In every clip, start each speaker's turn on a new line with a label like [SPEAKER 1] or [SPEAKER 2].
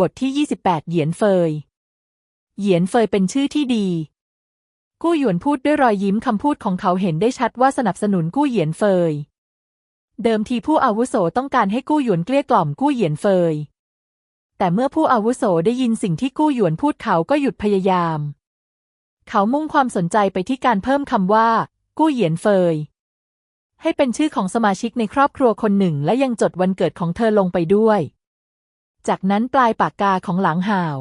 [SPEAKER 1] บทที่ 28 เหยียนเฟย เหยียนเฟยเป็นชื่อที่ดี กู้หยวนพูดด้วยรอยยิ้มคำพูดของเขาเห็นได้ชัดว่าสนับสนุนกู้เหยียนเฟย เดิมทีผู้อาวุโสต้องการให้กู้หยวนเกลี้ยกล่อมกู้เหยียนเฟย แต่เมื่อผู้อาวุโสได้ยินสิ่งที่กู้หยวนพูดเขาก็หยุดพยายาม เขามุ่งความสนใจไปที่การเพิ่มคำว่า กู้เหยียนเฟย ให้เป็นชื่อของสมาชิกในครอบครัวคนหนึ่งและยังจดวันเกิดของเธอลงไปด้วย จากนั้นปลายปากกาของหลังห่าว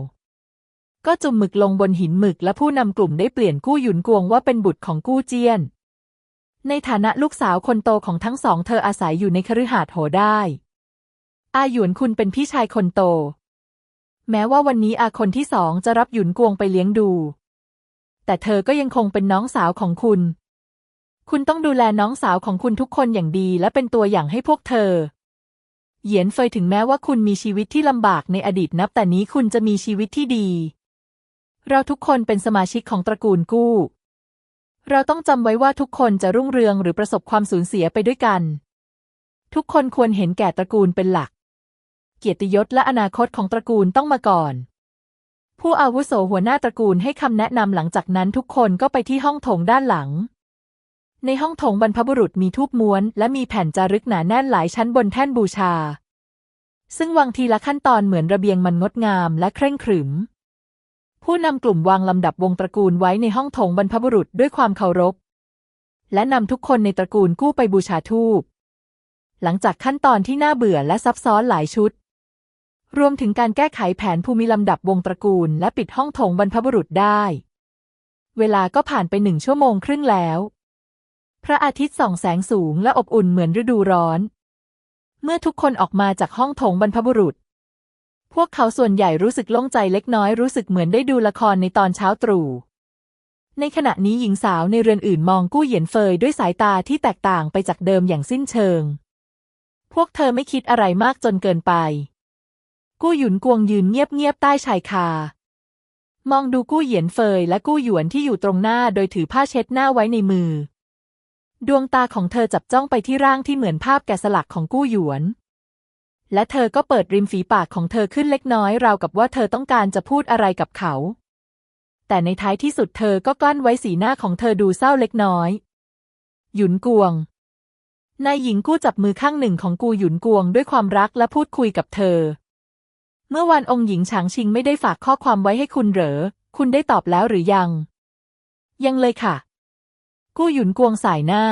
[SPEAKER 1] ก็จุ่มหมึกลงบนหินหมึกและผู้นำกลุ่มได้เปลี่ยนกู้หยุนกวงว่าเป็นบุตรของกู้เจียน ในฐานะลูกสาวคนโตของทั้งสองเธออาศัยอยู่ในคฤหาสน์โหได้ อาหยวนคุณเป็นพี่ชายคนโต แม้ว่าวันนี้อาคนที่สองจะรับหยุนกวงไปเลี้ยงดู แต่เธอก็ยังคงเป็นน้องสาวของคุณ คุณต้องดูแลน้องสาวของคุณทุกคนอย่างดีและเป็นตัวอย่างให้พวกเธอ เหยียนเฟยถึงแม้ว่าคุณมีชีวิตที่ลำบากในอดีตนับแต่นี้คุณจะมีชีวิตที่ดี เราทุกคนเป็นสมาชิกของตระกูลกู้ เราต้องจำไว้ว่าทุกคนจะรุ่งเรืองหรือประสบความสูญเสียไปด้วยกัน ทุกคนควรเห็นแก่ตระกูลเป็นหลัก เกียรติยศและอนาคตของตระกูลต้องมาก่อน ผู้อาวุโสหัวหน้าตระกูลให้คำแนะนำหลังจากนั้นทุกคนก็ไปที่ห้องโถงด้านหลัง ในห้องโถงบรรพบุรุษมีทูบม้วน และมีแผ่นจารึกหนาแน่นหลายชั้นบนแท่นบูชา ซึ่งวางทีละขั้นตอนเหมือนระเบียงมันงดงามและเคร่งขรึม ผู้นำกลุ่มวางลำดับวงตระกูลไว้ในห้องโถงบรรพบุรุษด้วยความเคารพ และนำทุกคนในตระกูลกู้ไปบูชาทูบหลังจากขั้นตอนที่น่าเบื่อและซับซ้อนหลายชุด รวมถึงการแก้ไขแผนภูมิลำดับวงตระกูล และปิดห้องโถงบรรพบุรุษได้ เวลาก็ผ่านไปหนึ่งชั่วโมงครึ่งแล้ว พระอาทิตย์ส่องแสงสูงและอบอุ่นเหมือนฤดูร้อน เมื่อทุกคนออกมาจากห้องโถงบรรพบุรุษ พวกเขาส่วนใหญ่รู้สึกโล่งใจเล็กน้อยรู้สึกเหมือนได้ดูละครในตอนเช้าตรู่ ในขณะนี้หญิงสาวในเรือนอื่นมองกู้เหยียนเฟยด้วยสายตาที่แตกต่างไปจากเดิมอย่างสิ้นเชิง พวกเธอไม่คิดอะไรมากจนเกินไป กู้หยุนกวงยืนเงียบๆใต้ชายคามองดูกู้เหยียนเฟยและกู้หยวนที่อยู่ตรงหน้าโดยถือผ้าเช็ดหน้าไว้ในมือ ดวงตาของเธอจับจ้องไปที่ร่างที่เหมือนภาพแกะสลักของกู้หยวน และเธอก็เปิดริมฝีปากของเธอขึ้นเล็กน้อยราวกับว่าเธอต้องการจะพูดอะไรกับเขา แต่ในท้ายที่สุดเธอก็กลั้นไว้สีหน้าของเธอดูเศร้าเล็กน้อย หยุนกวง นายหญิงกู้จับมือข้างหนึ่งของกูหยุนกวงด้วยความรักและพูดคุยกับเธอ เมื่อวานองค์หญิงฉางชิงไม่ได้ฝากข้อความไว้ให้คุณเหรอ คุณได้ตอบแล้วหรือยัง ยังเลยค่ะ กู้หยุนกวงสายหน้า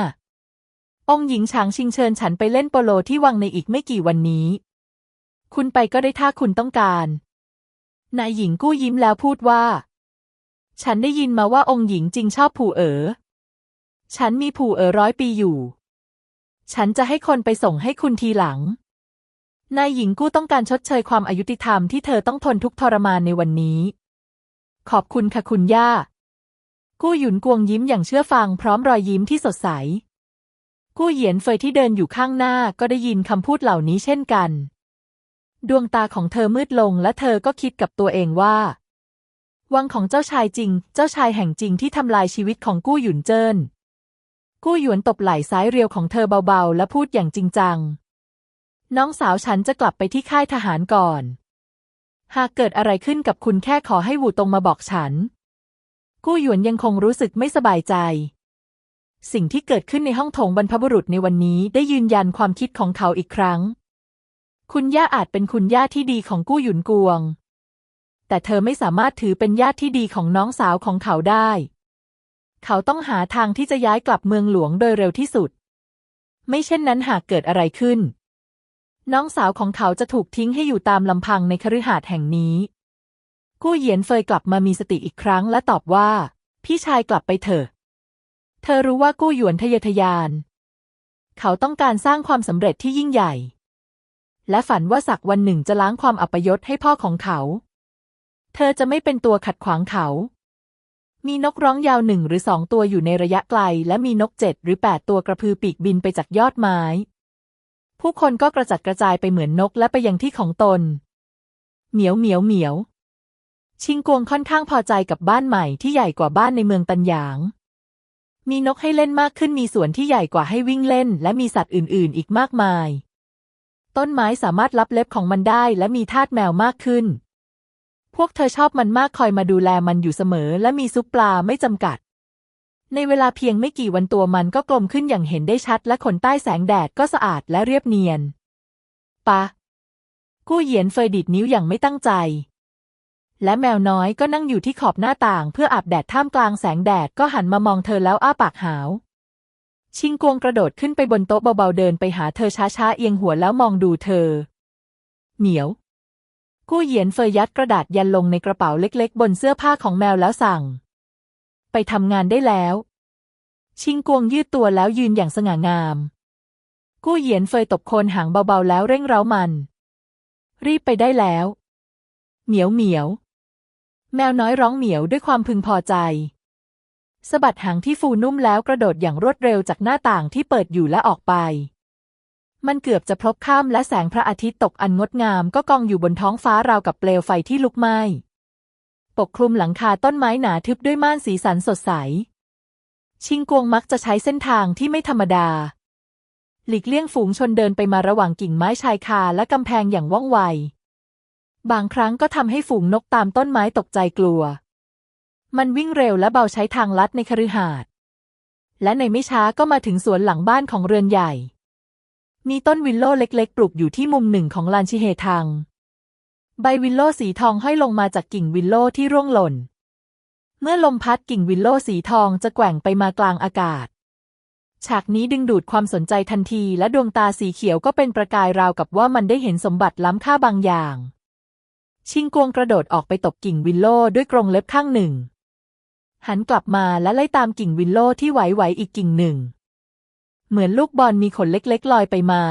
[SPEAKER 1] องค์หญิงฉางชิงเชิญฉันไปเล่นโปโลที่วังในอีกไม่กี่วันนี้ คุณไปก็ได้ถ้าคุณต้องการ นายหญิงกู้ยิ้มแล้วพูดว่า ฉันได้ยินมาว่าองค์หญิงจริงชอบผู่เอ๋อ ฉันมีผู่เอ๋อร้อยปีอยู่ ฉันจะให้คนไปส่งให้คุณทีหลัง นายหญิงกู้ต้องการชดเชยความอายุติธรรมที่เธอต้องทนทุกทรมานในวันนี้ ขอบคุณค่ะคุณย่า กู้หยุนกวงยิ้มอย่างเชื่อฟังพร้อมรอยยิ้มที่สดใส กู้เหยียนเฟยที่เดินอยู่ข้างหน้าก็ได้ยินคำพูดเหล่านี้เช่นกัน ดวงตาของเธอมืดลงและเธอก็คิดกับตัวเองว่า วังของเจ้าชายจริง เจ้าชายแห่งจริงที่ทำลายชีวิตของกู้หยุนเจิ้น กู้หยวนตบไหล่ซ้ายเรียวของเธอเบาๆ และพูดอย่างจริงจัง น้องสาวฉันจะกลับไปที่ค่ายทหารก่อน หากเกิดอะไรขึ้นกับคุณแค่ขอให้วูตงมาบอกฉัน กู้หยวนยังคงรู้สึกไม่สบายใจ สิ่งที่เกิดขึ้นในห้องโถงบรรพบุรุษในวันนี้ได้ยืนยันความคิดของเขาอีกครั้ง คุณย่าอาจเป็นคุณย่าที่ดีของกู้หยุนกวง แต่เธอไม่สามารถถือเป็นญาติที่ดีของน้องสาวของเขาได้ เขาต้องหาทางที่จะย้ายกลับเมืองหลวงโดยเร็วที่สุด ไม่เช่นนั้นหากเกิดอะไรขึ้น น้องสาวของเขาจะถูกทิ้งให้อยู่ตามลำพังในคฤหาสน์แห่งนี้ กู้เหยียนเฟยกลับมามีสติอีกครั้งและตอบว่า พี่ชายกลับไปเถอะ เธอรู้ว่ากู้หยวนทะเยอทะยาน เขาต้องการสร้างความสำเร็จที่ยิ่งใหญ่ และฝันว่าสักวันหนึ่งจะล้างความอัปยศให้พ่อของเขา เธอจะไม่เป็นตัวขัดขวางเขา มีนกร้องยาวหนึ่งหรือสองตัวอยู่ในระยะไกล และมีนกเจ็ดหรือแปดตัวกระพือปีกบินไปจากยอดไม้ ผู้คนก็กระจัดกระจายไปเหมือนนกและไปยังที่ของตน เหมียวเหมียวเหมียว ชิงกวงค่อนข้างพอใจกับบ้านใหม่ที่ใหญ่กว่าบ้านในเมืองตันหยาง มีนกให้เล่นมากขึ้นมีสวนที่ใหญ่กว่าให้วิ่งเล่น และมีสัตว์อื่น ๆ อีกมากมาย ต้นไม้สามารถรับเล็บของมันได้และมีทาสแมวมากขึ้น พวกเธอชอบมันมากคอยมาดูแลมันอยู่เสมอ และมีซุปปลาไม่จำกัด ในเวลาเพียงไม่กี่วันตัวมันก็กลมขึ้นอย่างเห็นได้ชัด และขนใต้แสงแดดก็สะอาดและเรียบเนียน ปะกู้เหยียนเฟยดิดนิ้วอย่างไม่ตั้งใจ และแมวน้อยก็นั่งอยู่ที่ขอบหน้าต่างเพื่ออาบแดดท่ามกลางแสงแดดก็หันมามองเธอแล้วอ้าปากหาว ชิงกวงกระโดดขึ้นไปบนโต๊ะเบาๆเดินไปหาเธอช้าๆเอียงหัวแล้วมองดูเธอ เหนียว กู้เหยียนเฟยยัดกระดาษยันลงในกระเป๋าเล็กๆ บนเสื้อผ้าของแมวแล้วสั่ง ไปทำงานได้แล้ว ชิงกวงยืดตัวแล้วยืนอย่างสง่างาม กู้เหยียนเฟยตบโคนหางเบาๆแล้วเร่งเร้ามัน รีบไปได้แล้ว เหมียวเหมียว แมวน้อยร้องเหมียวด้วยความพึงพอใจสะบัดหางที่ฟูนุ่มแล้วกระโดดอย่างรวดเร็วจากหน้าต่างที่เปิดอยู่และออกไป มันเกือบจะพลบข้ามและแสงพระอาทิตย์ตกอันงดงามก็กองอยู่บนท้องฟ้าราวกับเปลวไฟที่ลุกไหม้ ปกคลุมหลังคาต้นไม้หนาทึบด้วยม่านสีสันสดใส ชิงกวงมักจะใช้เส้นทางที่ไม่ธรรมดา หลีกเลี่ยงฝูงชนเดินไปมาระหว่างกิ่งไม้ชายคาและกำแพงอย่างว่องไว บางครั้งก็ทำให้ฝูงนกตามต้นไม้ตกใจกลัว มันวิ่งเร็วและเบาใช้ทางลัดในคฤหาสน์และในไม่ช้าก็มาถึงสวนหลังบ้านของเรือนใหญ่ มีต้นวิลโล่เล็กๆ ปลูกอยู่ที่มุมหนึ่งของลานชิเฮทัง ใบวิลโล่สีทองห้อยลงมาจากกิ่งวิลโล่ที่ร่วงหล่น เมื่อลมพัดกิ่งวิลโล่สีทองจะแกว่งไปมากลางอากาศ ฉากนี้ดึงดูดความสนใจทันทีและดวงตาสีเขียวก็เป็นประกายราวกับว่ามันได้เห็นสมบัติล้ำค่าบางอย่าง ชิงกวงกระโดดออกไปตบกิ่งวิลโลด้วยกรงเล็บข้างหนึ่ง หันกลับมาและไล่ตามกิ่งวิลโลที่ไหวๆอีกกิ่งหนึ่ง เหมือนลูกบอลมีขนเล็กๆลอยไปมา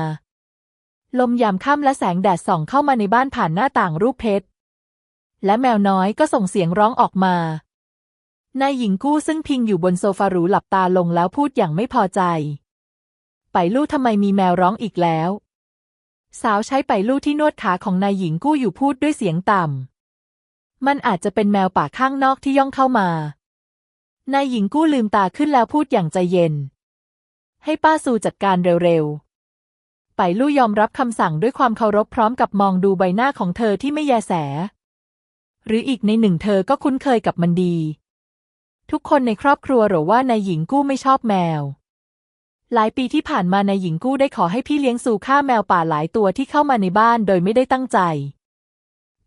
[SPEAKER 1] ลมยามค่ำและแสงแดดส่องเข้ามาในบ้านผ่านหน้าต่างรูปเพชร และแมวน้อยก็ส่งเสียงร้องออกมานายหญิงกู้ซึ่งพิงอยู่บนโซฟาหรูหลับตาลงแล้วพูดอย่างไม่พอใจ ไปลู่ทำไมมีแมวร้องอีกแล้ว สาวใช้ไปลู่ที่นวดขาของนายหญิงกู้อยู่พูดด้วยเสียงต่ำ มันอาจจะเป็นแมวป่าข้างนอกที่ย่องเข้ามา นายหญิงกู้ลืมตาขึ้นแล้วพูดอย่างใจเย็น ให้ป้าซูจัดการเร็วๆ ไปลู่ยอมรับคำสั่งด้วยความเคารพพร้อมกับมองดูใบหน้าของเธอที่ไม่แยแส หรืออีกในหนึ่งเธอก็คุ้นเคยกับมันดี ทุกคนในครอบครัวหรือว่านายหญิงกู้ไม่ชอบแมว หลายปีที่ผ่านมานายหญิงกู้ได้ขอให้พี่เลี้ยงซูฆ่าแมวป่าหลายตัวที่เข้ามาในบ้านโดยไม่ได้ตั้งใจ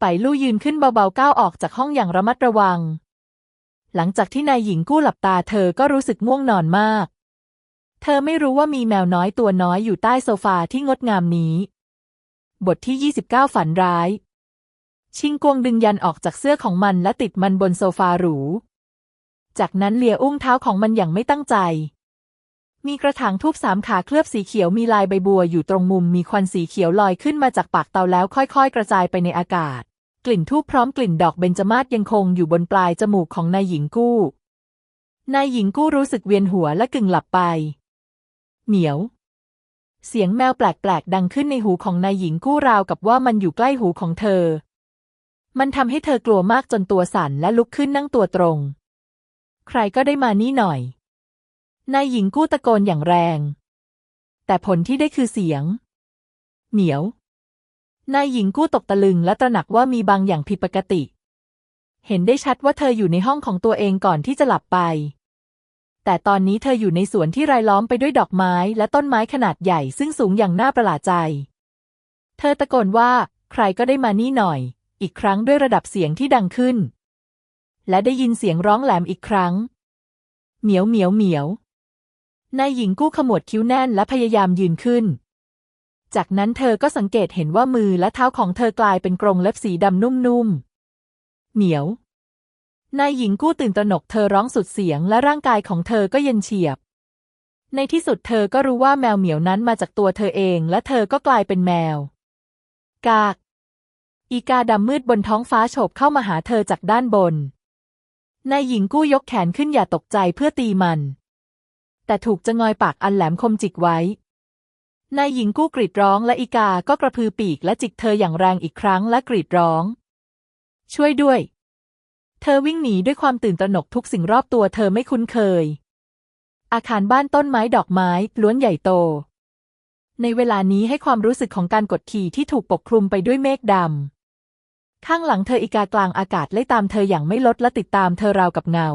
[SPEAKER 1] ไปลู่ยืนขึ้นเบาๆก้าวออกจากห้องอย่างระมัดระวัง หลังจากที่นายหญิงกู้หลับตาเธอก็รู้สึกง่วงนอนมาก เธอไม่รู้ว่ามีแมวน้อยตัวน้อยอยู่ใต้โซฟาที่งดงามนี้ บทที่ 29 ฝันร้าย ชิงกวงดึงยันออกจากเสื้อของมันและติดมันบนโซฟาหรู จากนั้นเลียอุ้งเท้าของมันอย่างไม่ตั้งใจ มีกระถางทูบสามขาเคลือบสีเขียวมีลายใบบัวอยู่ตรงมุมมีควันสีเขียวลอยขึ้นมาจากปากเตาแล้วค่อยๆ กระจายไปในอากาศ กลิ่นทูบพร้อมกลิ่นดอกเบญจมาศยังคงอยู่บนปลายจมูกของนายหญิงกู้ นายหญิงกู้รู้สึกเวียนหัวและกึ่งหลับไป เหมียว เสียงแมวแปลกๆ ดังขึ้นในหูของนายหญิงกู้ราวกับว่ามันอยู่ใกล้หูของเธอ มันทำให้เธอกลัวมากจนตัวสั่นและลุกขึ้นนั่งตัวตรง ใครก็ได้มานี่หน่อย นายหญิงกู้ตะโกนอย่างแรง แต่ผลที่ได้คือเสียง เหมียวนายหญิงกู้ตกตะลึงและตระหนักว่ามีบางอย่างผิดปกติ เห็นได้ชัดว่าเธออยู่ในห้องของตัวเองก่อนที่จะหลับไป แต่ตอนนี้เธออยู่ในสวนที่รายล้อมไปด้วยดอกไม้และต้นไม้ขนาดใหญ่ซึ่งสูงอย่างน่าประหลาดใจ เธอตะโกนว่า ใครก็ได้มานี่หน่อย อีกครั้งด้วยระดับเสียงที่ดังขึ้น และได้ยินเสียงร้องแหลมอีกครั้ง เหมียวเหมียวเหมียว นายหญิงกู้ขมวดคิ้วแน่นและพยายามยืนขึ้น จากนั้นเธอก็สังเกตเห็นว่ามือและเท้าของเธอกลายเป็นกรงเล็บสีดำนุ่มๆ เหมียว นายหญิงกู้ตื่นตระหนกเธอร้องสุดเสียงและร่างกายของเธอก็เย็นเฉียบ ในที่สุดเธอก็รู้ว่าแมวเหมียวนั้นมาจากตัวเธอเองและเธอก็กลายเป็นแมว กาก อีกาดำมืดบนท้องฟ้าโฉบเข้ามาหาเธอจากด้านบนนายหญิงกู้ยกแขนขึ้นอย่าตกใจเพื่อตีมัน แต่ถูกจะงอยปากอันแหลมคมจิกไว้ นายหญิงกู้กรีดร้องและอีกาก็กระพือปีกและจิกเธออย่างแรงอีกครั้งและกรีดร้อง ช่วยด้วย เธอวิ่งหนีด้วยความตื่นตระหนกทุกสิ่งรอบตัวเธอไม่คุ้นเคย อาคารบ้านต้นไม้ดอกไม้ล้วนใหญ่โต ในเวลานี้ให้ความรู้สึกของการกดขี่ที่ถูกปกคลุมไปด้วยเมฆดำข้างหลังเธออีกากลางอากาศไล่ตามเธออย่างไม่ลดและติดตามเธอราวกับเงา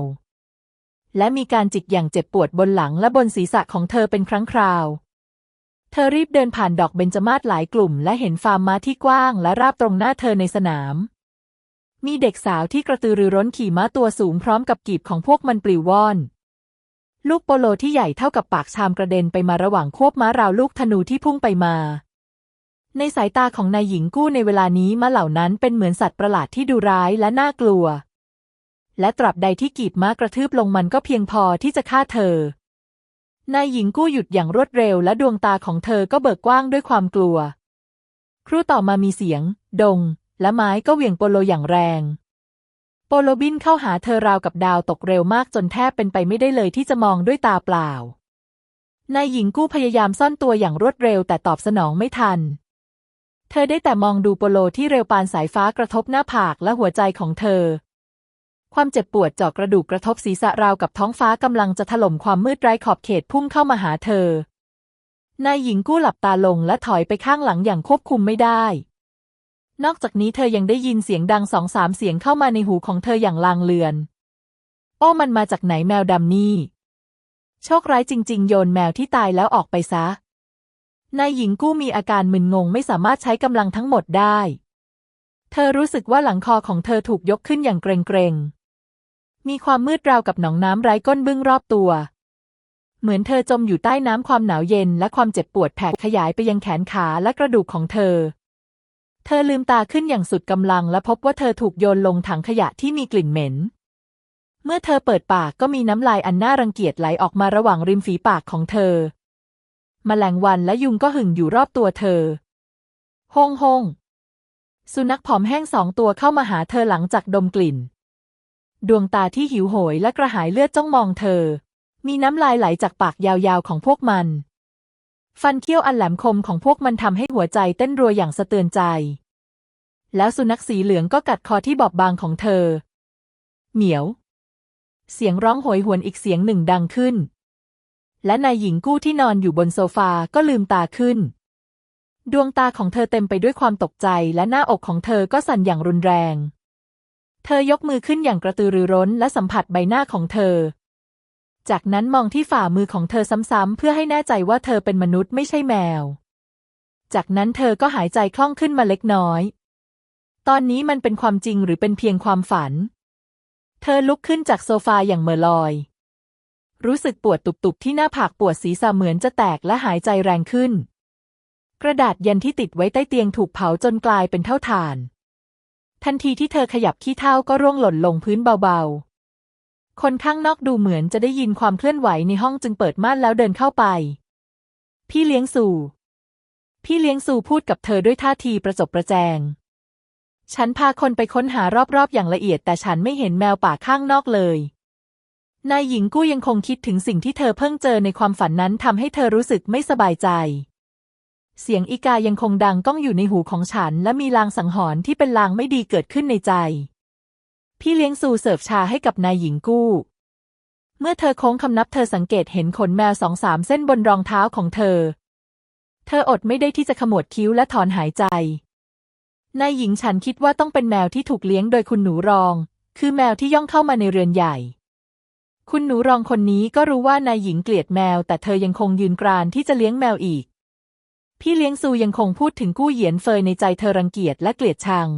[SPEAKER 1] และมีการจิกอย่างเจ็บปวดบนหลังและบนศีรษะของเธอเป็นครั้งคราว เธอรีบเดินผ่านดอกเบญจมาศหลายกลุ่ม และเห็นฟาร์มม้าที่กว้างและราบตรงหน้าเธอในสนาม มีเด็กสาวที่กระตือรือร้นขี่ม้าตัวสูงพร้อมกับกีบของพวกมันปลิวว่อน ลูกโปโลที่ใหญ่เท่ากับปากชามกระเด็นไปมาระหว่างควบม้าราวลูกธนูที่พุ่งไปมาในสายตาของนายหญิงกู้ในเวลานี้ม้าเหล่านั้นเป็นเหมือนสัตว์ประหลาดที่ดูร้ายและน่ากลัว และตราบใดที่กีบม้ากระทืบลงมันก็เพียงพอที่จะฆ่าเธอ นายหญิงกู้หยุดอย่างรวดเร็วและดวงตาของเธอก็เบิกกว้างด้วยความกลัว ครู่ต่อมามีเสียง ดง และไม้ก็เหวี่ยงโปโลอย่างแรง โปโลบินเข้าหาเธอราวกับดาวตกเร็วมากจนแทบเป็นไปไม่ได้เลยที่จะมองด้วยตาเปล่า นายหญิงกู้พยายามซ่อนตัวอย่างรวดเร็วแต่ตอบสนองไม่ทันเธอได้แต่มองดูโปโลที่เร็วปานสายฟ้ากระทบหน้าผากและหัวใจของเธอ ความเจ็บปวดเจาะกระดูกกระทบศีรษะราวกับท้องฟ้ากำลังจะถล่มความมืดไร้ขอบเขตพุ่งเข้ามาหาเธอ นายหญิงกู้หลับตาลงและถอยไปข้างหลังอย่างควบคุมไม่ได้ นอกจากนี้เธอยังได้ยินเสียงดังสองสามเสียงเข้ามาในหูของเธออย่างลางเลือน โอ้มันมาจากไหนแมวดำนี่ โชคร้ายจริง ๆ โยนแมวที่ตายแล้วออกไปซะ นายหญิงกู้มีอาการมึนงงไม่สามารถใช้กำลังทั้งหมดได้ เธอรู้สึกว่าหลังคอของเธอถูกยกขึ้นอย่างเกรงๆ มีความมืดราวกับหนองน้ำไร้ก้นบึ้งรอบตัว เหมือนเธอจมอยู่ใต้น้ำความหนาวเย็นและความเจ็บปวดแผ่ขยายไปยังแขนขาและกระดูกของเธอ เธอลืมตาขึ้นอย่างสุดกำลังและพบว่าเธอถูกโยนลงถังขยะที่มีกลิ่นเหม็น เมื่อเธอเปิดปากก็มีน้ำลายอันน่ารังเกียจไหลออกมาระหว่างริมฝีปากของเธอแมลงวันและยุงก็หึ่งอยู่รอบตัวเธอฮงฮงสุนัขผอมแห้งสองตัวเข้ามาหาเธอหลังจากดมกลิ่น ดวงตาที่หิวโหยและกระหายเลือดจ้องมองเธอ มีน้ำลายไหลจากปากยาวๆของพวกมัน ฟันเคี้ยวอันแหลมคมของพวกมันทำให้หัวใจเต้นรัวอย่างสะเตือนใจ แล้วสุนัขสีเหลืองก็กัดคอที่บอบบางของเธอ เหมียว เสียงร้องโหยหวนอีกเสียงหนึ่งดังขึ้น และนายหญิงกู้ที่นอนอยู่บนโซฟาก็ลืมตาขึ้น ดวงตาของเธอเต็มไปด้วยความตกใจและหน้าอกของเธอก็สั่นอย่างรุนแรง เธอยกมือขึ้นอย่างกระตือรือร้นและสัมผัสใบหน้าของเธอ จากนั้นมองที่ฝ่ามือของเธอซ้ำๆเพื่อให้แน่ใจว่าเธอเป็นมนุษย์ไม่ใช่แมว จากนั้นเธอก็หายใจคล่องขึ้นมาเล็กน้อย ตอนนี้มันเป็นความจริงหรือเป็นเพียงความฝัน เธอลุกขึ้นจากโซฟาอย่างเมื่อลอย รู้สึกปวดตุบๆที่หน้าผากปวดศีรษะเหมือนจะแตกและหายใจแรงขึ้น กระดาษยันที่ติดไว้ใต้เตียงถูกเผาจนกลายเป็นเท่าฐาน ทันทีที่เธอขยับขี้เท่าก็ร่วงหล่นลงพื้นเบาๆ คนข้างนอกดูเหมือนจะได้ยินความเคลื่อนไหวในห้องจึงเปิดม่านแล้วเดินเข้าไป พี่เลี้ยงสู่ พี่เลี้ยงสู่พูดกับเธอด้วยท่าทีประจบประแจง ฉันพาคนไปค้นหารอบๆ อย่างละเอียดแต่ฉันไม่เห็นแมวป่าข้างนอกเลย นายหญิงกู้ยังคงคิดถึงสิ่งที่เธอเพิ่งเจอในความฝันนั้นทำให้เธอรู้สึกไม่สบายใจ เสียงอีกายังคงดังก้องอยู่ในหูของฉัน และมีลางสังหรณ์ที่เป็นลางไม่ดีเกิดขึ้นในใจ พี่เลี้ยงซูเสิร์ฟชาให้กับนายหญิงกู้ เมื่อเธอโค้งคำนับเธอสังเกตเห็นขนแมวสองสามเส้นบนรองเท้าของเธอ เธออดไม่ได้ที่จะขมวดคิ้วและถอนหายใจ นายหญิงฉันคิดว่าต้องเป็นแมวที่ถูกเลี้ยงโดยคุณหนูรอง คือแมวที่ย่องเข้ามาในเรือนใหญ่คุณหนูรองคนนี้ก็รู้ว่านายหญิงเกลียดแมว แต่เธอยังคงยืนกรานที่จะเลี้ยงแมวอีก พี่เลี้ยงซูยังคงพูดถึงกู้เหยียนเฟยในใจเธอรังเกียจและเกลียดชัง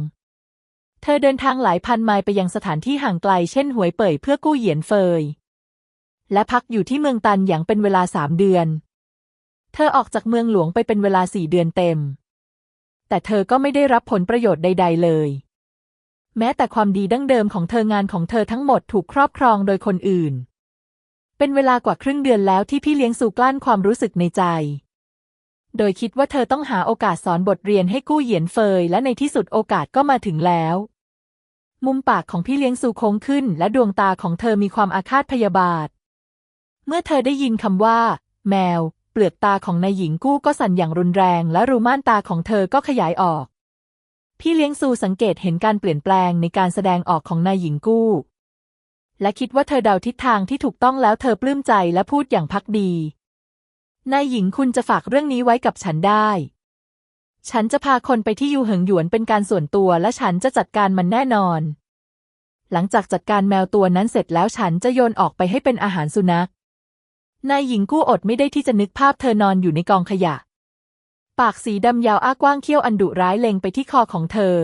[SPEAKER 1] เธอเดินทางหลายพันไมล์ไปยังสถานที่ห่างไกลเช่นหวยเป่ยเพื่อกู้เหยียนเฟย และพักอยู่ที่เมืองตันอย่างเป็นเวลาสามเดือน เธอออกจากเมืองหลวงไปเป็นเวลาสี่เดือนเต็ม แต่เธอก็ไม่ได้รับผลประโยชน์ใด ๆ เลย แม้แต่ความดีดั้งเดิมของเธองานของเธอทั้งหมดถูกครอบครองโดยคนอื่น เป็นเวลากว่าครึ่งเดือนแล้วที่พี่เลี้ยงสู่กลั้นความรู้สึกในใจ โดยคิดว่าเธอต้องหาโอกาสสอนบทเรียนให้กู้เหยียนเฟย และในที่สุดโอกาสก็มาถึงแล้ว มุมปากของพี่เลี้ยงสู่โค้งขึ้น และดวงตาของเธอมีความอาฆาตพยาบาท เมื่อเธอได้ยินคำว่า แมว เปลือกตาของนายหญิงกู้ก็สั่นอย่างรุนแรง และรูม่านตาของเธอก็ขยายออก พี่เลี้ยงซูสังเกตเห็นการเปลี่ยนแปลงในการแสดงออกของนายหญิงกู้ และคิดว่าเธอเดาทิศทางที่ถูกต้องแล้วเธอปลื้มใจและพูดอย่างพักดี นายหญิงคุณจะฝากเรื่องนี้ไว้กับฉันได้ ฉันจะพาคนไปที่ยูเหิงหยวนเป็นการส่วนตัวและฉันจะจัดการมันแน่นอน หลังจากจัดการแมวตัวนั้นเสร็จแล้วฉันจะโยนออกไปให้เป็นอาหารสุนัข นายหญิงกู้อดไม่ได้ที่จะนึกภาพเธอนอนอยู่ในกองขยะ ปากสีดำยาวอ้ากว้างเขี้ยวอันดุร้ายเล็งไปที่คอของเธอ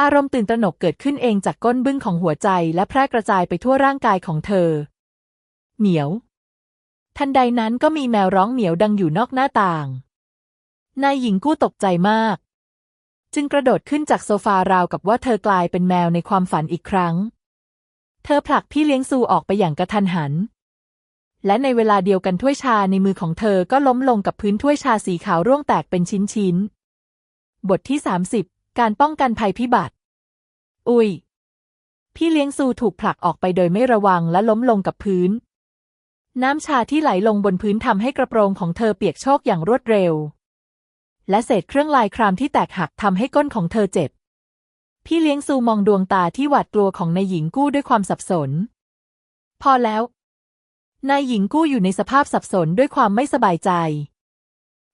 [SPEAKER 1] อารมณ์ตื่นตระหนกเกิดขึ้นเองจากก้นบึ้งของหัวใจและแพร่กระจายไปทั่วร่างกายของเธอ เหมียว ทันใดนั้นก็มีแมวร้องเหมียวดังอยู่นอกหน้าต่าง นายหญิงกู้ตกใจมาก จึงกระโดดขึ้นจากโซฟาราวกับว่าเธอกลายเป็นแมวในความฝันอีกครั้ง เธอผลักพี่เลี้ยงซูออกไปอย่างกระทันหัน และในเวลาเดียวกันถ้วยชาในมือของเธอก็ล้มลงกับพื้นถ้วยชาสีขาวร่วงแตกเป็นชิ้นๆ บทที่ 30 การป้องกันภัยพิบัติ อุยพี่เลี้ยงซูถูกผลักออกไปโดยไม่ระวังและล้มลงกับพื้น น้ำชาที่ไหลลงบนพื้นทำให้กระโปรงของเธอเปียกโชกอย่างรวดเร็ว และเศษเครื่องลายครามที่แตกหักทำให้ก้นของเธอเจ็บ พี่เลี้ยงซูมองดวงตาที่หวาดกลัวของนายหญิงกู้ด้วยความสับสน พอแล้ว นายหญิงกู้อยู่ในสภาพสับสนด้วยความไม่สบายใจ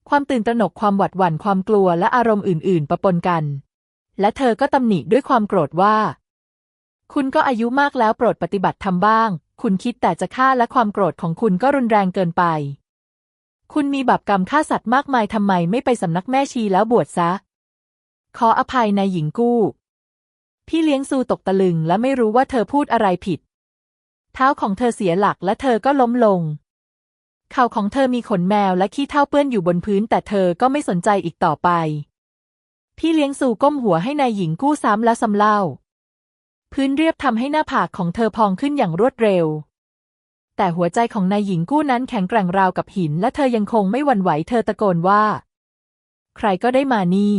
[SPEAKER 1] ความตื่นตระหนกความหวาดหวั่นความกลัวและอารมณ์อื่น ๆ ปะปนกัน และเธอก็ตำหนิด้วยความโกรธว่า คุณก็อายุมากแล้วโปรดปฏิบัติทำบ้าง คุณคิดแต่จะฆ่าและความโกรธของคุณก็รุนแรงเกินไป คุณมีบาปกรรมฆ่าสัตว์มากมายทำไมไม่ไปสำนักแม่ชีแล้วบวชซะ ขออภัยนายหญิงกู้ พี่เลี้ยงซูตกตะลึงและไม่รู้ว่าเธอพูดอะไรผิด เท้าของเธอเสียหลักและเธอก็ล้มลง เข่าของเธอมีขนแมวและขี้เถ้าเปื้อนอยู่บนพื้นแต่เธอก็ไม่สนใจอีกต่อไป พี่เลี้ยงซูก้มหัวให้นายหญิงกู้ซ้ำแล้วซ้ำเล่า พื้นเรียบทำให้หน้าผากของเธอพองขึ้นอย่างรวดเร็ว แต่หัวใจของนายหญิงกู้นั้นแข็งแกร่งราวกับหิน และเธอยังคงไม่หวั่นไหวเธอตะโกนว่า ใครก็ได้มานี่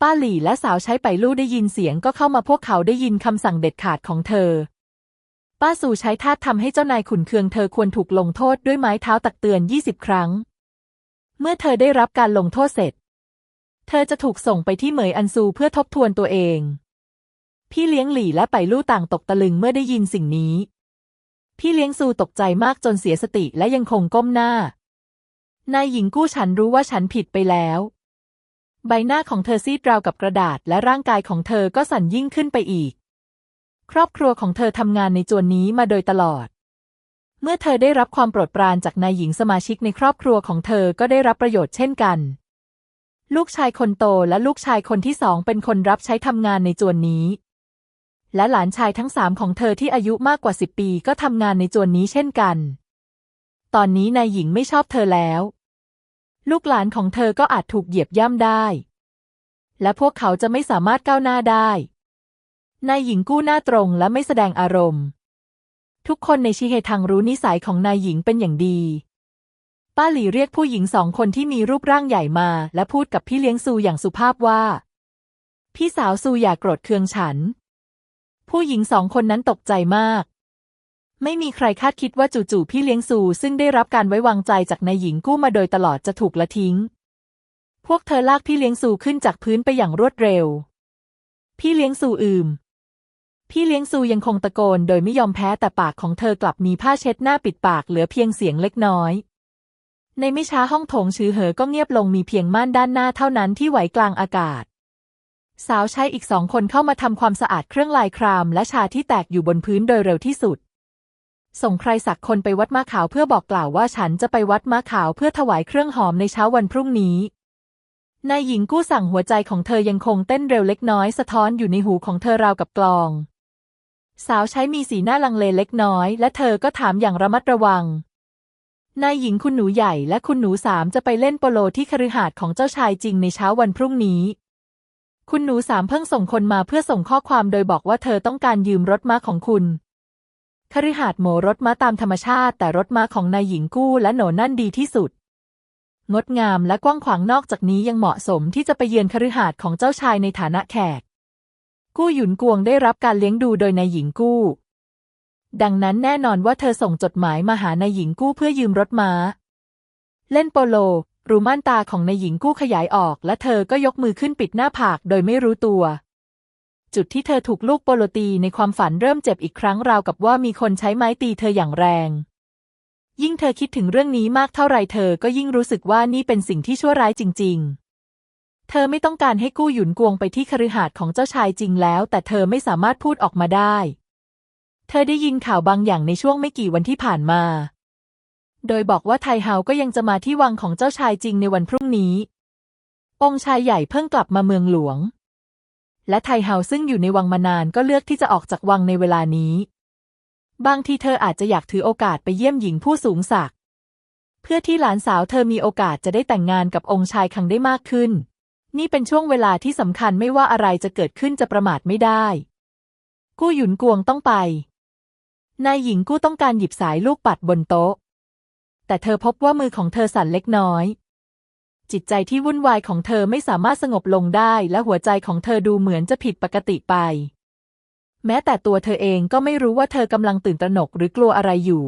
[SPEAKER 1] ป้าหลี่และสาวใช้ไปลู่ได้ยินเสียงก็เข้ามาพวกเขาได้ยินคำสั่งเด็ดขาดของเธอ ป้าสู่ใช้ท่าทำให้เจ้านายขุนเคืองเธอควรถูกลงโทษด้วยไม้เท้าตักเตือนยี่สิบครั้ง เมื่อเธอได้รับการลงโทษเสร็จ เธอจะถูกส่งไปที่เหมยอันซูเพื่อทบทวนตัวเอง พี่เลี้ยงหลี่และไปลู่ต่างตกตะลึงเมื่อได้ยินสิ่งนี้ พี่เลี้ยงซูตกใจมากจนเสียสติและยังคงก้มหน้า นายหญิงกู้ฉันรู้ว่าฉันผิดไปแล้ว ใบหน้าของเธอซีดราวกับกระดาษและร่างกายของเธอก็สั่นยิ่งขึ้นไปอีก ครอบครัวของเธอทำงานในจวนนี้มาโดยตลอด เมื่อเธอได้รับความโปรดปรานจากนายหญิงสมาชิกในครอบครัวของเธอก็ได้รับประโยชน์เช่นกันลูกชายคนโตและลูกชายคนที่สองเป็นคนรับใช้ทำงานในจวนนี้ และหลานชายทั้งสามของเธอที่อายุมากกว่าสิบปีก็ทำงานในจวนนี้เช่นกัน ตอนนี้นายหญิงไม่ชอบเธอแล้ว ลูกหลานของเธอก็อาจถูกเหยียบย่ำได้ และพวกเขาจะไม่สามารถก้าวหน้าได้ นายหญิงกู้หน้าตรงและไม่แสดงอารมณ์ ทุกคนในชิเฮทังรู้นิสัยของนายหญิงเป็นอย่างดี ป้าหลี่เรียกผู้หญิงสองคนที่มีรูปร่างใหญ่มา และพูดกับพี่เลี้ยงซูอย่างสุภาพว่า พี่สาวซูอย่ากโกรธเคืองฉัน ผู้หญิงสองคนนั้นตกใจมาก ไม่มีใครคาดคิดว่าจู่ๆพี่เลี้ยงซูซึ่งได้รับการไว้วางใจจากนายหญิงกู้มาโดยตลอดจะถูกละทิ้ง พวกเธอลากพี่เลี้ยงซูขึ้นจากพื้นไปอย่างรวดเร็ว พี่เลี้ยงซูอืมพี่เลี้ยงซูยังคงตะโกนโดยไม่ยอมแพ้แต่ปากของเธอกลับมีผ้าเช็ดหน้าปิดปากเหลือเพียงเสียงเล็กน้อย ในไม่ช้าห้องโถงชื้อเหอก็เงียบลงมีเพียงม่านด้านหน้าเท่านั้นที่ไหวกลางอากาศ สาวใช้อีกสองคนเข้ามาทำความสะอาดเครื่องลายคราม และชาที่แตกอยู่บนพื้นโดยเร็วที่สุด ส่งใครสักคนไปวัดม้าขาวเพื่อบอกกล่าวว่าฉันจะไปวัดม้าขาวเพื่อถวายเครื่องหอมในเช้าวันพรุ่งนี้นายหญิงกู้สั่งหัวใจของเธอยังคงเต้นเร็วเล็กน้อยสะท้อนอยู่ในหูของเธอราวกับกลอง สาวใช้มีสีหน้าลังเลเล็กน้อย และเธอก็ถามอย่างระมัดระวัง นายหญิงคุณหนูใหญ่และคุณหนูสามจะไปเล่นโปโลที่คฤหาสน์ของเจ้าชายจริงในเช้าวันพรุ่งนี้ คุณหนูสามเพิ่งส่งคนมาเพื่อส่งข้อความโดยบอกว่าเธอต้องการยืมรถม้าของคุณคฤหาสน์โมรถม้าตามธรรมชาติ แต่รถม้าของนายหญิงกู้และโหนนั่นดีที่สุด งดงามและกว้างขวางนอกจากนี้ยังเหมาะสมที่จะไปเยือนคฤหาสน์ของเจ้าชายในฐานะแขก กู้หยุนกวงได้รับการเลี้ยงดูโดยนายหญิงกู้ ดังนั้นแน่นอนว่าเธอส่งจดหมายมาหานายหญิงกู้เพื่อยืมรถม้า เล่นโปโล รูม่านตาของนายหญิงกู้ขยายออก และเธอก็ยกมือขึ้นปิดหน้าผากโดยไม่รู้ตัว จุดที่เธอถูกลูกโปโลตีในความฝันเริ่มเจ็บอีกครั้งราวกับว่ามีคนใช้ไม้ตีเธออย่างแรง ยิ่งเธอคิดถึงเรื่องนี้มากเท่าไรเธอก็ยิ่งรู้สึกว่านี่เป็นสิ่งที่ชั่วร้ายจริง ๆเธอไม่ต้องการให้กู้หยุนกวงไปที่คฤหาสน์ของเจ้าชายจริงแล้ว แต่เธอไม่สามารถพูดออกมาได้ เธอได้ยินข่าวบางอย่างในช่วงไม่กี่วันที่ผ่านมา โดยบอกว่าไทเฮาก็ยังจะมาที่วังของเจ้าชายจริงในวันพรุ่งนี้ องค์ชายใหญ่เพิ่งกลับมาเมืองหลวง และไทเฮาซึ่งอยู่ในวังมานานก็เลือกที่จะออกจากวังในเวลานี้ บางทีเธออาจจะอยากถือโอกาสไปเยี่ยมหญิงผู้สูงศักดิ์เพื่อที่หลานสาวเธอมีโอกาสจะได้แต่งงานกับองค์ชายคังได้มากขึ้น นี่เป็นช่วงเวลาที่สำคัญไม่ว่าอะไรจะเกิดขึ้นจะประมาทไม่ได้ กู้หยุนกวงต้องไปนายหญิงกู้ต้องการหยิบสายลูกปัดบนโต๊ะ แต่เธอพบว่ามือของเธอสั่นเล็กน้อย จิตใจที่วุ่นวายของเธอไม่สามารถสงบลงได้และหัวใจของเธอดูเหมือนจะผิดปกติไป แม้แต่ตัวเธอเองก็ไม่รู้ว่าเธอกำลังตื่นตระหนกหรือกลัวอะไรอยู่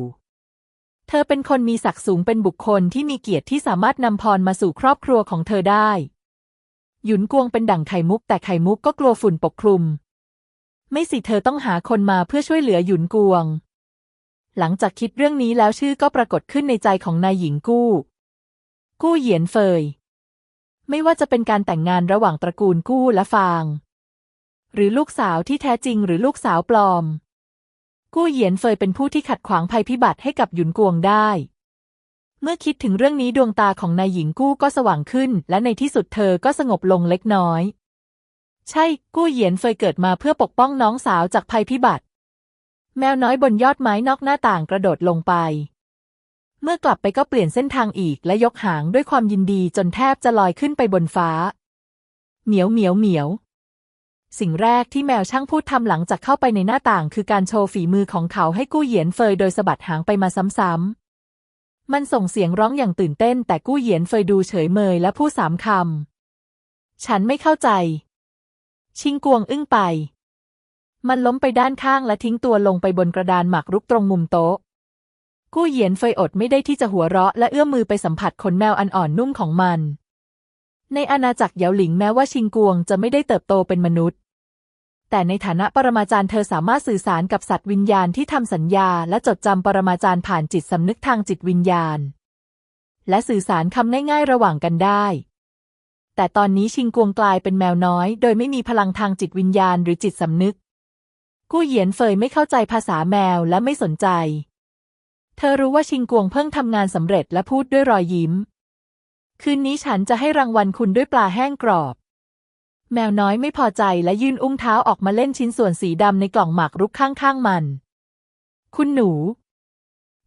[SPEAKER 1] เธอเป็นคนมีศักดิ์สูงเป็นบุคคลที่มีเกียรติที่สามารถนำพรมาสู่ครอบครัวของเธอได้ หยุนกวงเป็นดั่งไข่มุกแต่ไข่มุกก็กลัวฝุ่นปกคลุม ไม่สิเธอต้องหาคนมาเพื่อช่วยเหลือหยุนกวง หลังจากคิดเรื่องนี้แล้วชื่อก็ปรากฏขึ้นในใจของนายหญิงกู้ กู้เหยียนเฟย ไม่ว่าจะเป็นการแต่งงานระหว่างตระกูลกู้และฟาง หรือลูกสาวที่แท้จริงหรือลูกสาวปลอม กู้เหยียนเฟยเป็นผู้ที่ขัดขวางภัยพิบัติให้กับหยุนกวงได้ เมื่อคิดถึงเรื่องนี้ดวงตาของนายหญิงกู้ก็สว่างขึ้น และในที่สุดเธอก็สงบลงเล็กน้อย ใช่ กู้เหยียนเฟยเกิดมาเพื่อปกป้องน้องสาวจากภัยพิบัติ แมวน้อยบนยอดไม้นอกหน้าต่างกระโดดลงไป เมื่อกลับไปก็เปลี่ยนเส้นทางอีกและยกหางด้วยความยินดีจนแทบจะลอยขึ้นไปบนฟ้า เหมียวเหมียวเหมียว สิ่งแรกที่แมวช่างพูดทำหลังจากเข้าไปในหน้าต่าง คือการโชว์ฝีมือของเขาให้กู้เหยียนเฟยโดยสะบัดหางไปมาซ้ำๆ มันส่งเสียงร้องอย่างตื่นเต้น แต่กู้เหยียนเฟยดูเฉยเมยและพูดสามคำ ฉันไม่เข้าใจ ชิงกวงอึ้งไป มันล้มไปด้านข้างและทิ้งตัวลงไปบนกระดานหมากรุกตรงมุมโต๊ะ กู้เหยียนเฟยอดไม่ได้ที่จะหัวเราะและเอื้อมมือไปสัมผัสขนแมวอันอ่อนนุ่มของมัน ในอาณาจักรเหยาหลิงแม้ว่าชิงกวงจะไม่ได้เติบโตเป็นมนุษย์ แต่ในฐานะปรมาจารย์เธอสามารถสื่อสารกับสัตว์วิญญาณที่ทำสัญญาและจดจำปรมาจารย์ผ่านจิตสำนึกทางจิตวิญญาณ และสื่อสารคำง่ายๆระหว่างกันได้แต่ตอนนี้ชิงกวงกลายเป็นแมวน้อย โดยไม่มีพลังทางจิตวิญญาณหรือจิตสำนึก กู้เหยียนเฟยไม่เข้าใจภาษาแมวและไม่สนใจ เธอรู้ว่าชิงกวงเพิ่งทำงานสำเร็จและพูดด้วยรอยยิ้ม คืนนี้ฉันจะให้รางวัลคุณด้วยปลาแห้งกรอบ แมวน้อยไม่พอใจและยื่นอุ้งเท้าออกมาเล่นชิ้นส่วนสีดำในกล่องหมากรุกข้างๆมัน คุณหนู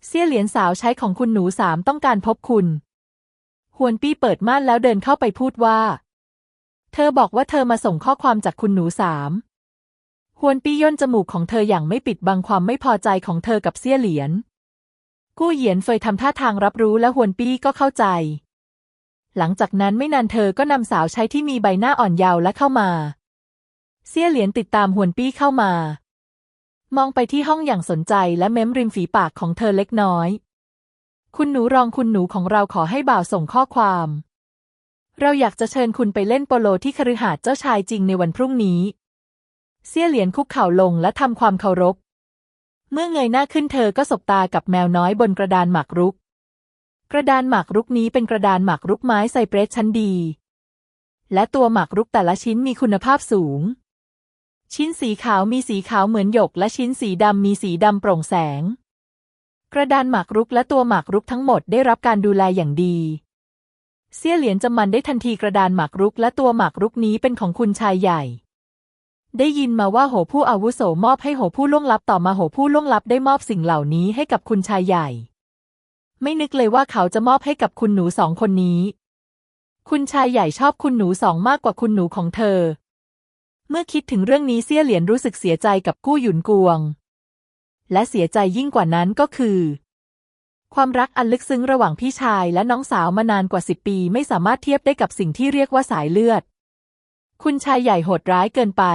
[SPEAKER 1] เสี่ยเหรียญสาวใช้ของคุณหนูสามต้องการพบคุณฮวนปี้เปิดม่านแล้วเดินเข้าไปพูดว่า เธอบอกว่าเธอมาส่งข้อความจากคุณหนูสาม ฮวนปี้ย่นจมูกของเธออย่างไม่ปิดบังความไม่พอใจของเธอกับเสี่ยเหรียญกู้เหยียนเฟยทำท่าทางรับรู้และฮวนปี้ก็เข้าใจ หลังจากนั้นไม่นานเธอก็นำสาวใช้ที่มีใบหน้าอ่อนเยาว์และเข้ามาเสี่ยเหรียญติดตามฮวนปี้เข้ามา มองไปที่ห้องอย่างสนใจและเม้มริมฝีปากของเธอเล็กน้อย คุณหนูรองคุณหนูของเราขอให้บ่าวส่งข้อความ เราอยากจะเชิญคุณไปเล่นโปโลที่คฤหาสน์เจ้าชายจริงในวันพรุ่งนี้ เสี่ยเหรียญคุกเข่าลงและทำความเคารพ เมื่อเงยหน้าขึ้นเธอก็สบตากับแมวน้อยบนกระดานหมากรุก กระดานหมากรุกนี้เป็นกระดานหมากรุกไม้ไซเปรสชั้นดี และตัวหมากรุกแต่ละชิ้นมีคุณภาพสูง ชิ้นสีขาวมีสีขาวเหมือนหยก และชิ้นสีดำมีสีดำโปร่งแสง กระดานหมากรุกและตัวหมากรุกทั้งหมดได้รับการดูแลอย่างดีเสี่ยเหรียญจำมันได้ทันทีกระดานหมากรุกและตัวหมากรุกนี้เป็นของคุณชายใหญ่ ได้ยินมาว่าโหผู้อาวุโสมอบให้โหผู้ล่วงลับต่อมาโหผู้ล่วงลับได้มอบสิ่งเหล่านี้ให้กับคุณชายใหญ่ ไม่นึกเลยว่าเขาจะมอบให้กับคุณหนูสองคนนี้ คุณชายใหญ่ชอบคุณหนูสองมากกว่าคุณหนูของเธอ เมื่อคิดถึงเรื่องนี้เสี่ยเหรียญรู้สึกเสียใจกับกู้หยุนกวง และเสียใจยิ่งกว่านั้นก็คือ ความรักอันลึกซึ้งระหว่างพี่ชายและน้องสาวมานานกว่าสิบปีไม่สามารถเทียบได้กับสิ่งที่เรียกว่าสายเลือด คุณชายใหญ่โหดร้ายเกินไป